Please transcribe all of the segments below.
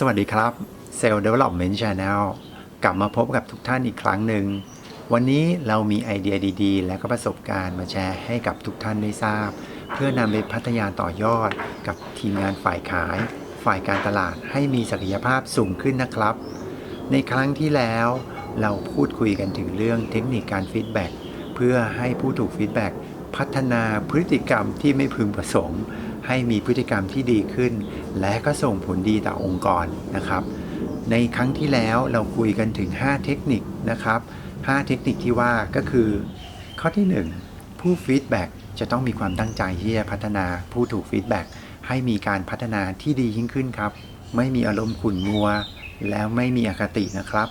สวัสดีครับ Cell Development Channel กลับมาพบกับทุกท่านอีกครั้งหนึ่ง วันนี้เรามีไอเดียดีๆ และก็ประสบการณ์มาแชร์ให้กับทุกท่านได้ทราบ เพื่อนำไปพัฒนาต่อยอดกับทีมงานฝ่ายขาย ฝ่ายการตลาดให้มีศักยภาพสูงขึ้นนะครับ ในครั้งที่แล้วเราพูดคุยกันถึงเรื่องเทคนิคการฟีดแบ็กเพื่อให้ผู้ถูกฟีดแบ็กพัฒนาพฤติกรรมที่ไม่พึงประสงค์ ให้มีพฤติกรรมที่ดีขึ้น และก็ส่งผลดีต่อองค์กรนะครับ ในครั้งที่แล้วเราคุยกันถึง 5 เทคนิคนะครับ 5 เทคนิคที่ว่าก็คือ ข้อที่ 1 ผู้ฟีดแบ็กจะต้องมีความตั้งใจที่จะพัฒนาผู้ถูกฟีดแบ็กให้มีการพัฒนาที่ดียิ่งขึ้นครับ ไม่มีอารมณ์ขุ่นมัว แล้วไม่มีอคตินะครับ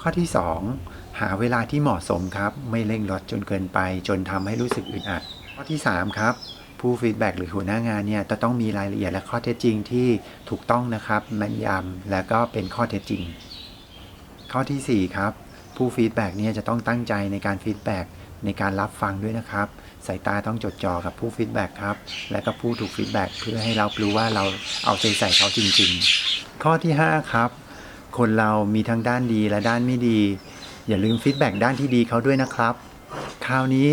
ข้อที่ 2 หาเวลาที่เหมาะสมครับ ไม่เร่งรัดจนเกินไป จนทำให้รู้สึกอึดอัด ข้อที่ 3 ครับ ผู้ฟีดแบ็กหรือหัวหน้างานเนี่ยจะต้องมีรายละเอียดและข้อเท็จจริงที่ถูกต้องนะครับแม่นยำและก็เป็นข้อเท็จจริง ข้อทีสี่4 ครับ ผู้ฟีดแบ็กเนี่ยจะต้องตั้งใจในการฟีดแบ็กในการรับฟังด้วยนะครับ สายตาต้องจดจ่อกับผู้ฟีดแบ็กครับ และก็ผู้ถูกฟีดแบ็กเพื่อให้เรารู้ว่าเราเอาใจใส่เขาจริง ๆ ข้อที่ 5 ครับ คนเรามีทั้งด้านดีและด้านไม่ดี อย่าลืมฟีดแบ็กด้านที่ดีเขาด้วยนะครับ คราวนี้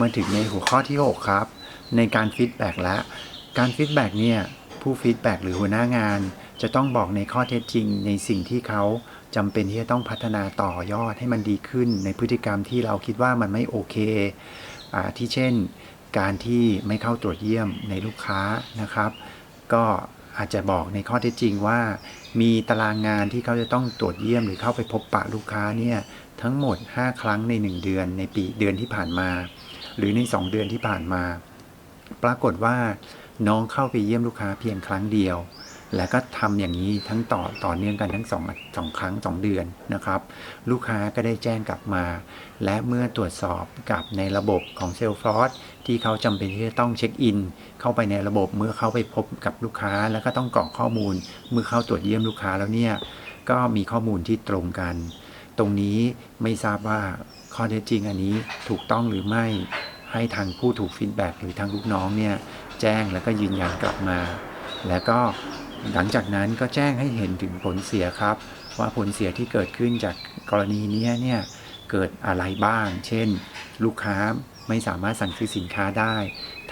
มาถึงในหัวข้อที่ 6 ครับ ในการฟีดแบ็กและการฟีดแบ็กเนี่ยผู้ฟีดแบ็กหรือหัวหน้างาน จะต้องบอกในข้อเท็จจริง ในสิ่งที่เขาจำเป็นที่จะต้องพัฒนาต่อยอดให้มันดีขึ้น ในพฤติกรรมที่เราคิดว่ามันไม่โอเคอที่เช่น การที่ไม่เข้าตรวจเยี่ยมในลูกค้านะครับ ก็อาจจะบอกในข้อเท็จจริงว่า มีตารางงานที่เขาจะต้องตรวจเยี่ยมหรือเข้าไปพบปะลูกค้าเนี่ยทั้งหมด 5 ครั้งใน 1 เดือนในปีเดือนที่ผ่านมา หรือใน 2 เดือนที่ผ่านมา ปรากฏว่าน้องเข้าไปเยี่ยมลูกค้าเพียงครั้งเดียว และก็ทำอย่างนี้ทั้งต่อต่อเนื่องกันทั้งสองสองครั้ง 2 เดือนนะครับ ลูกค้าก็ได้แจ้งกลับมา และเมื่อตรวจสอบกับในระบบของเซลฟอร์สที่เขาจำเป็นที่จะต้องเช็คอิน เข้าไปในระบบเมื่อเข้าไปพบกับลูกค้า แล้วก็ต้องกรอกข้อมูล เมื่อเข้าตรวจเยี่ยมลูกค้าแล้วเนี่ยก็มีข้อมูลที่ตรงกัน ตรงนี้ไม่ทราบว่าข้อเท็จจริงอันนี้ถูกต้องหรือไม่ ให้ทางผู้ถูกฟีดแบ็กหรือทางลูกน้องเนี่ยแจ้งแล้วก็ยืนยันกลับมา แล้วก็หลังจากนั้นก็แจ้งให้เห็นถึงผลเสียครับ ว่าผลเสียที่เกิดขึ้นจากกรณีนี้เนี่ยเกิดอะไรบ้าง เช่น ลูกค้าไม่สามารถสั่งซื้อสินค้าได้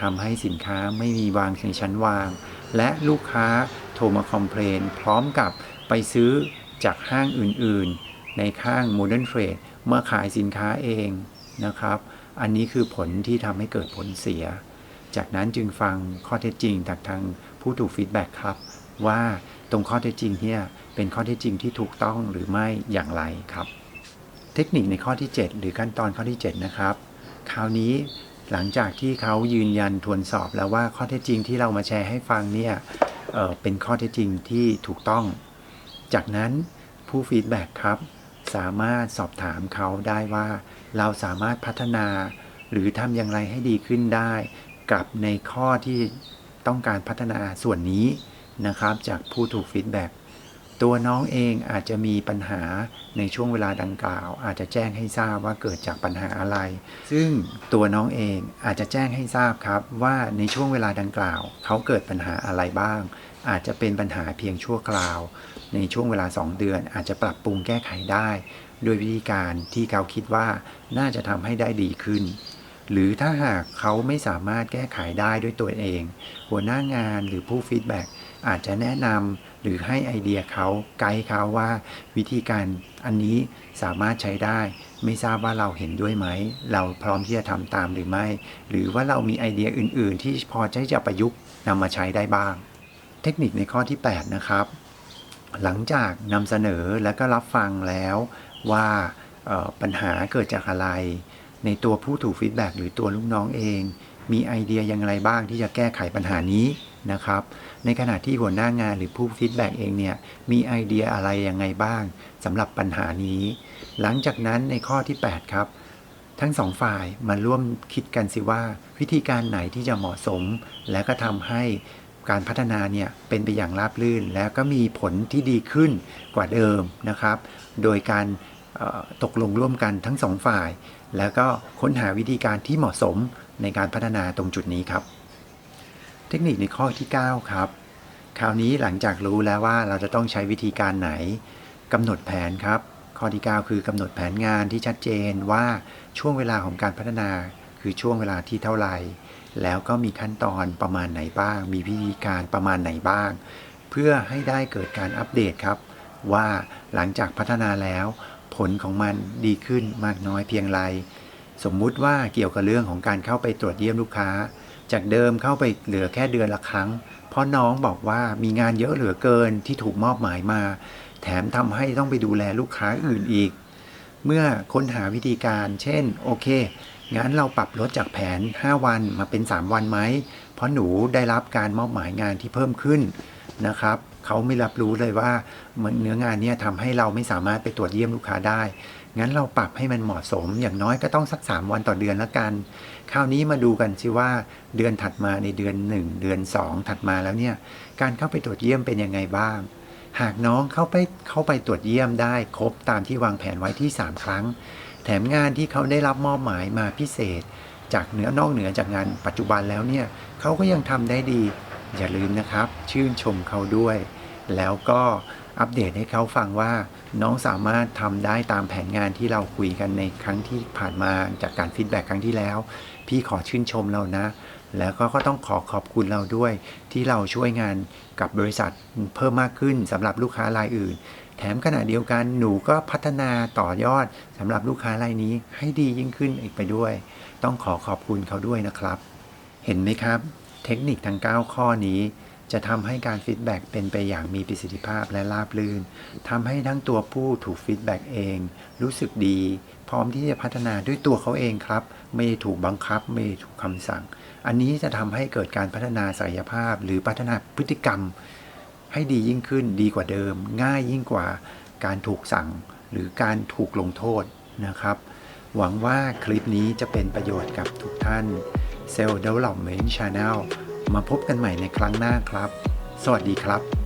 ทำให้สินค้าไม่มีวางในชั้นวาง และลูกค้าโทรมาคอมเพลนพร้อมกับไปซื้อจากห้างอื่นๆ ในข้าง Modern Trade เมื่อขายสินค้าเองนะครับ อันนี้คือผลที่ทำให้เกิดผลเสีย จากนั้นจึงฟังข้อเท็จจริงจากทางผู้ถูกฟีดแบ็กครับ ว่าตรงข้อเท็จจริงเนี่ยเป็นข้อเท็จจริงที่ถูกต้องหรือไม่อย่างไรครับ เทคนิคในข้อที่ 7 หรือขั้นตอนข้อที่ 7 นะครับ คราวนี้หลังจากที่เขายืนยันทวนสอบแล้วว่าข้อเท็จจริงที่เรามาแชร์ให้ฟังเนี่ยเเป็นข้อเท็จจริงที่ถูกต้อง จากนั้นผู้ฟีดแบ็กครับ สามารถสอบถามเขาได้ว่า เราสามารถพัฒนา หรือทำอย่างไรให้ดีขึ้นได้ กับในข้อที่ต้องการพัฒนาส่วนนี้นะครับ จากผู้ถูกฟีดแบ็กตัวน้องเองอาจจะมีปัญหาในช่วงเวลาดังกล่าว อาจจะแจ้งให้ทราบว่าเกิดจากปัญหาอะไร ซึ่งตัวน้องเองอาจจะแจ้งให้ทราบครับว่าในช่วงเวลาดังกล่าว เขาเกิดปัญหาอะไรบ้าง อาจจะเป็นปัญหาเพียงชั่วคราว ในช่วงเวลา 2 เดือน อาจจะปรับปรุงแก้ไขได้ ด้วยวิธีการที่เขาคิดว่าน่าจะทำให้ได้ดีขึ้น หรือถ้าหากเขาไม่สามารถแก้ไขได้ด้วยตัวเอง หัวหน้างานหรือผู้ฟีดแบ็กอาจจะแนะนำหรือให้ไอเดียเขาไกด์เขาว่า วิธีการอันนี้สามารถใช้ได้ ไม่ทราบว่าเราเห็นด้วยไหม เราพร้อมที่จะทำตามหรือไม่ หรือว่าเรามีไอเดียอื่น ๆ ที่พอที่จะประยุกต์นำมาใช้ได้บ้าง เทคนิคในข้อที่ 8 นะครับ หลังจากนำเสนอและก็รับฟังแล้วว่าปัญหาเกิดจากอะไร ในตัวผู้ถูกฟีดแบ็กหรือตัวลูกน้องเอง มีไอเดียอย่างไรบ้างที่จะแก้ไขปัญหานี้นะครับ ในขณะที่หัวหน้างานหรือผู้ฟีดแบ็กเองเนี่ยมีไอเดียอะไรยังไงบ้างสำหรับปัญหานี้ หลังจากนั้นในข้อที่ 8 ครับ ทั้งสองฝ่ายมาร่วมคิดกันสิว่า วิธีการไหนที่จะเหมาะสม และก็ทำให้ การพัฒนาเนี่ยเป็นไปอย่างราบรื่น แล้วก็มีผลที่ดีขึ้นกว่าเดิมนะครับ โดยการตกลงร่วมกันทั้งสองฝ่าย แล้วก็ค้นหาวิธีการที่เหมาะสมในการพัฒนาตรงจุดนี้ครับ เทคนิคในข้อที่ 9 ครับ คราวนี้หลังจากรู้แล้วว่าเราจะต้องใช้วิธีการไหนกำหนดแผนครับ ข้อที่ 9 คือกำหนดแผนงานที่ชัดเจนว่าช่วงเวลาของการพัฒนาคือช่วงเวลาที่เท่าไหร่ แล้วก็มีขั้นตอนประมาณไหนบ้าง มีวิธีการประมาณไหนบ้าง เพื่อให้ได้เกิดการอัปเดตครับ ว่าหลังจากพัฒนาแล้ว ผลของมันดีขึ้นมากน้อยเพียงไร สมมุติว่าเกี่ยวกับเรื่องของการเข้าไปตรวจเยี่ยมลูกค้า จากเดิมเข้าไปเหลือแค่เดือนละครั้ง เพราะน้องบอกว่ามีงานเยอะเหลือเกินที่ถูกมอบหมายมา แถมทำให้ต้องไปดูแลลูกค้าอื่นอีก เมื่อค้นหาวิธีการ เช่น โอเค งั้นเราปรับลดจากแผน 5 วันมาเป็น 3 วันไหม เพราะหนูได้รับการมอบหมายงานที่เพิ่มขึ้นนะครับเขาไม่รับรู้เลยว่าเนื้องานนี้ทำให้เราไม่สามารถไปตรวจเยี่ยมลูกค้าได้ งั้นเราปรับให้มันเหมาะสมอย่างน้อยก็ต้องสัก 3 วันต่อเดือนละกัน คราวนี้มาดูกันสิว่าเดือนถัดมาในเดือน 1 เดือน 2 ถัดมาแล้วเนี่ยการเข้าไปตรวจเยี่ยมเป็นยังไงบ้าง หากน้องเข้าไปเข้าไปตรวจเยี่ยมได้ครบตามที่วางแผนไว้ที่ 3 ครั้ง แถมงานที่เขาได้รับมอบหมายมาพิเศษ จากเหนือนอกเหนือจากงานปัจจุบันแล้วเนี่ยเขาก็ยังทำได้ดี อย่าลืมนะครับ ชื่นชมเขาด้วย แล้วก็อัปเดตให้เขาฟังว่าน้องสามารถทำได้ตามแผนงานที่เราคุยกันในครั้งที่ผ่านมาจากการฟีดแบ็กครั้งที่แล้ว พี่ขอชื่นชมเรานะ แล้วก็ก็ต้องขอขอบคุณเราด้วย ที่เราช่วยงานกับบริษัทเพิ่มมากขึ้นสำหรับลูกค้ารายอื่น แถมขณะเดียวกันหนูก็พัฒนาต่อยอดสำหรับลูกค้ารายนี้ให้ดียิ่งขึ้นอีกไปด้วย ต้องขอขอบคุณเขาด้วยนะครับ เห็นไหมครับ เทคนิคทั้ง 9 ข้อนี้ จะทำให้การฟีดแบ็กเป็นไปอย่างมีประสิทธิภาพและราบรื่นทำให้ทั้งตัวผู้ถูกฟีดแบ็กเอง รู้สึกดี พร้อมที่จะพัฒนาด้วยตัวเขาเองครับ ไม่ถูกบังคับไม่ถูกคำสั่ง อันนี้จะทำให้เกิดการพัฒนาศักยภาพ หรือพัฒนาพฤติกรรม ให้ดียิ่งขึ้นดีกว่าเดิม ง่ายยิ่งกว่าการถูกสั่งหรือการถูกลงโทษนะครับ หวังว่าคลิปนี้จะเป็นประโยชน์กับทุกท่าน Cell Development Channel มาพบกันใหม่ในครั้งหน้าครับ สวัสดีครับ